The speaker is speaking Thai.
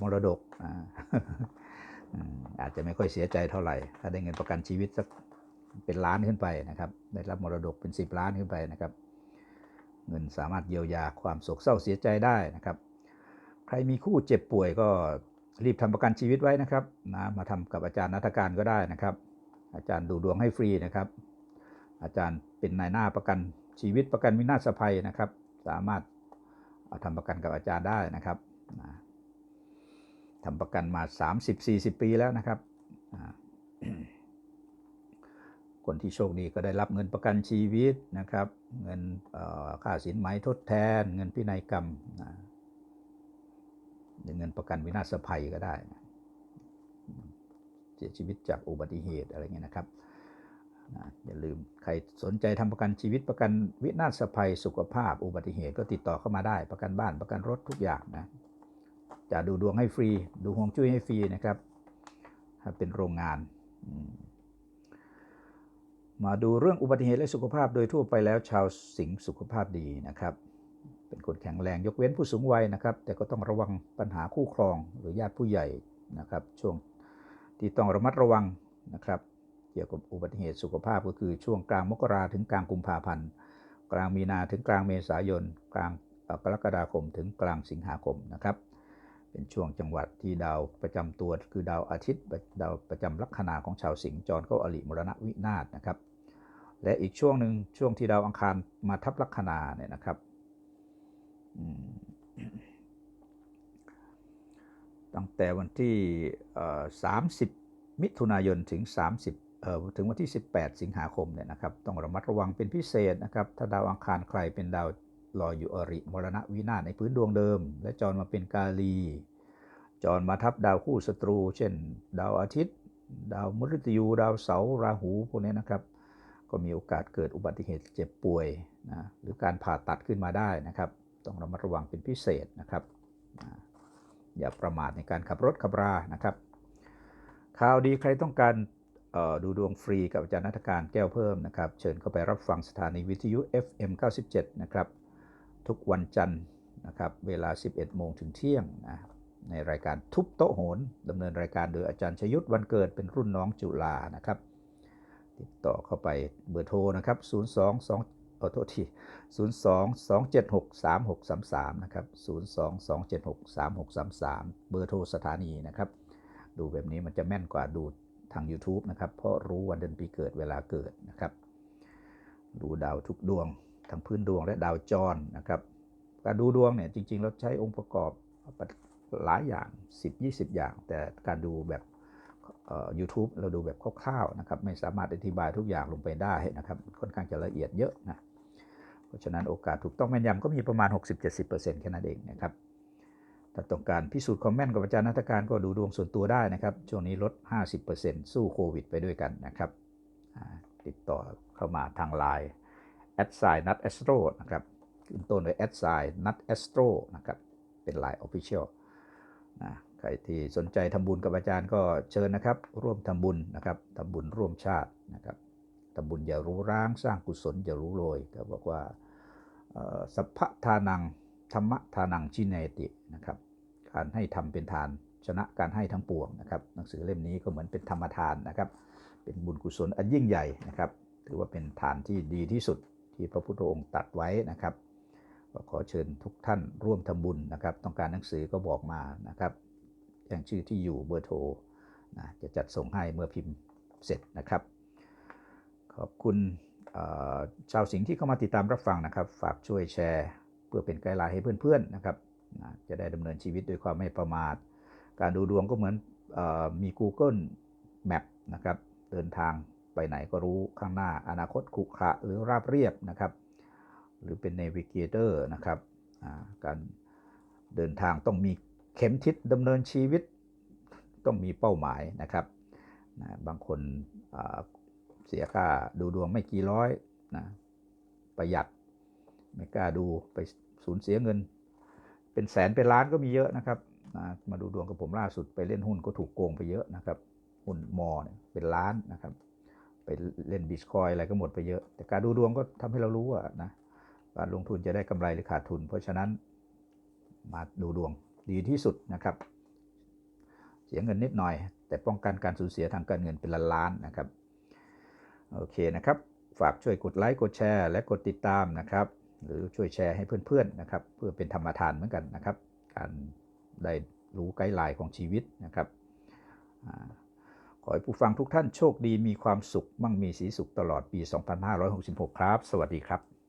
มรดกอาจจะไม่ค่อยเสียใจเท่าไหร่ ถ้าได้เงินประกันชีวิตสักเป็นล้านขึ้นไปนะครับ ได้รับมรดกเป็น 10 ล้านขึ้นไปนะครับ เงินสามารถเยียวยาความโศกเศร้าเสียใจได้นะครับ ใครมีคู่เจ็บป่วยก็รีบทำประกันชีวิตไว้นะครับนะมาทำกับอาจารย์นัฐการก็ได้นะครับ อาจารย์ดูดวงให้ฟรีนะครับ อาจารย์เป็นนายหน้าประกันชีวิตประกันวินาศภัยนะครับ สามารถเอาทำประกันกับอาจารย์ได้นะครับนะ ทำประกันมา 30-40 ปีแล้วนะครับ คนที่โชคดีก็ได้รับเงินประกันชีวิตนะครับ เงินค่าสินไหมทดแทน เงินพินัยกรรมหรือเงินประกันวินาศภัยก็ได้ เสียชีวิตจากอุบัติเหตุอะไรเงี้ยนะครับอย่าลืมใครสนใจทำประกันชีวิตประกันวินาศภัยสุขภาพ อุบัติเหตุก็ติดต่อเข้ามาได้ ประกันบ้านประกันรถทุกอย่างนะ จะดูดวงให้ฟรี ดูฮวงจุ้ยให้ฟรีนะครับถ้าเป็นโรงงาน มาดูเรื่องอุบัติเหตุและสุขภาพโดยทั่วไปแล้วชาวสิงห์สุขภาพดีนะครับ เป็นคนแข็งแรงยกเว้นผู้สูงวัยนะครับ แต่ก็ต้องระวังปัญหาคู่ครองหรือญาติผู้ใหญ่นะครับ ช่วงที่ต้องระมัดระวังนะครับเกี่ยวกับอุบัติเหตุสุขภาพก็คือช่วงกลางมกราถึงกลางกุมภาพันธ์ กลางมีนาถึงกลางเมษายน กลางกรกฎาคมถึงกลางสิงหาคมนะครับ เป็นช่วงจังหวัดที่ดาวประจำตัวคือดาวอาทิตย์ ดาวประจำลัคนาของชาวสิงห์จรเข้าอริมรณวินาศนะครับ และอีกช่วงหนึ่งช่วงที่ดาวอังคารมาทับลัคนาเนี่ยนะครับตั้งแต่วันที่ 30 มิถุนายนถึง 30เอ่อถึงวันที่ 18 สิงหาคมเนี่ยนะครับ ต้องระมัดระวังเป็นพิเศษนะครับ ถ้าดาวอังคารใครเป็นดาว ลอยอยู่อริมรณวินาศในพื้นดวงเดิม และจรมาเป็นกาลี จรมาทับดาวคู่ศัตรู เช่น ดาวอาทิตย์ ดาวมฤตยูดาวเสาราหูพวกนี้นะครับ ก็มีโอกาสเกิดอุบัติเหตุเจ็บป่วยนะหรือการผ่าตัดขึ้นมาได้นะครับ ต้องระมัดระวังเป็นพิเศษนะครับ อย่าประมาทในการขับรถขับรานะครับข่าวดีใครต้องการดูดวงฟรีกับอาจารย์นัฐการแก้วเพิ่มนะครับ เชิญเข้าไปรับฟังสถานีวิทยุ FM 97 นะครับ ทุกวันจันทร์นะครับเวลา 11 โมงถึงเที่ยงนะในรายการทุบโต๊ะโหนดำเนินรายการโดยอาจารย์ชยุทธวันเกิดเป็นรุ่นน้องจุฬานะครับ ติดต่อเข้าไปเบอร์โทรนะครับ 0 2 2ขอโทษที02 276 3633นะครับ02 276 3633 เบอร์โทรสถานีนะครับ ดูแบบนี้มันจะแม่นกว่าดูทาง YouTube นะครับ เพราะรู้วันเดือนปีเกิดเวลาเกิดนะครับ ดูดาวทุกดวง ทั้งพื้นดวงและดาวจรนะครับการดูดวงเนี่ยจริงๆเราใช้องค์ประกอบหลายอย่าง 10-20 อย่าง แต่การดูแบบเอ่อ YouTube เราดูแบบคร่าวๆนะครับไม่สามารถอธิบายทุกอย่างลงไปได้นะครับค่อนข้างจะละเอียดเยอะนะเพราะฉะนั้นโอกาสถูกต้องแม่นยำก็มีประมาณ 60-70%แค่นั้นเองนะครับถ้าต้องการพิสูจน์ความแม่นกับอาจารย์นัฐการก็ดูดวงส่วนตัวได้นะครับ ช่วงนี้ลด 50%สู้โควิด ไปด้วยกันนะครับ ติดต่อเข้ามาทางไลน์ แอดไซนัทแอสโตรนะครับขึ้นต้นด้วยแอดไซนัทแอสโตรนะครับ เป็นไลน์ออฟฟิเชียลนะใครที่สนใจทำบุญกับอาจารย์ก็เชิญนะครับ ร่วมทำบุญนะครับทำบุญร่วมชาตินะครับทำบุญอย่ารู้ร้างสร้างกุศลอย่ารู้โรยก็บอกว่าสัพพทานังธรรมทานังชินเนตินะครับ การให้ทำเป็นทานชนะการให้ทั้งปวงนะครับหนังสือเล่มนี้ก็เหมือนเป็นธรรมทานนะครับ เป็นบุญกุศลอันยิ่งใหญ่นะครับ ถือว่าเป็นทานที่ดีที่สุด ที่พระพุทธองค์ตัดไว้นะครับก็ขอเชิญทุกท่านร่วมทำบุญนะครับ ต้องการหนังสือก็บอกมานะครับแจ้งชื่อที่อยู่เบอร์โทรนะจะจัดส่งให้เมื่อพิมพ์เสร็จนะครับ ขอบคุณชาวสิงห์ที่เข้ามาติดตามรับฟังนะครับ ฝากช่วยแชร์ เพื่อเป็นไกด์ไลน์ให้เพื่อนๆนะครับนะจะได้ดำเนินชีวิตด้วยความไม่ประมาท การดูดวงก็เหมือนอมี Google Map นะครับ เดินทาง ไปไหนก็รู้ข้างหน้าอนาคตขรุขระหรือราบเรียบนะครับ หรือเป็น Navigator นะครับการเดินทางต้องมีเข็มทิศดำเนินชีวิตต้องมีเป้าหมายนะครับนะบางคนเสียค่าดูดวงไม่กี่ร้อยนะประหยัดไม่กล้าดูไปสูญเสียเงิน เป็นแสนเป็นล้านก็มีเยอะนะครับนะมาดูดวงกับผมล่าสุดไปเล่นหุ้นก็ถูกโกงไปเยอะนะครับ หุ้นมอเนี่ยเป็นล้านนะครับ เล่นบิตคอยอะไรก็หมดไปเยอะ แต่การดูดวงก็ทำให้เรารู้ว่านะการลงทุนจะได้กำไรหรือขาดทุน เพราะฉะนั้นมาดูดวงดีที่สุดนะครับ เสียเงินนิดหน่อย แต่ป้องกันการสูญเสียทางการเงินเป็นล้านๆนะครับโอเคนะครับ ฝากช่วยกดไลค์กดแชร์ และกดติดตามนะครับ หรือช่วยแชร์ให้เพื่อนๆนะครับ เพื่อเป็นธรรมทานเหมือนกันนะครับ การได้รู้ไกด์ไลน์ของชีวิตนะครับ ขอให้ผู้ฟังทุกท่านโชคดีมีความสุข มั่งมีสีสุขตลอดปี 2566 ครับ สวัสดีครับ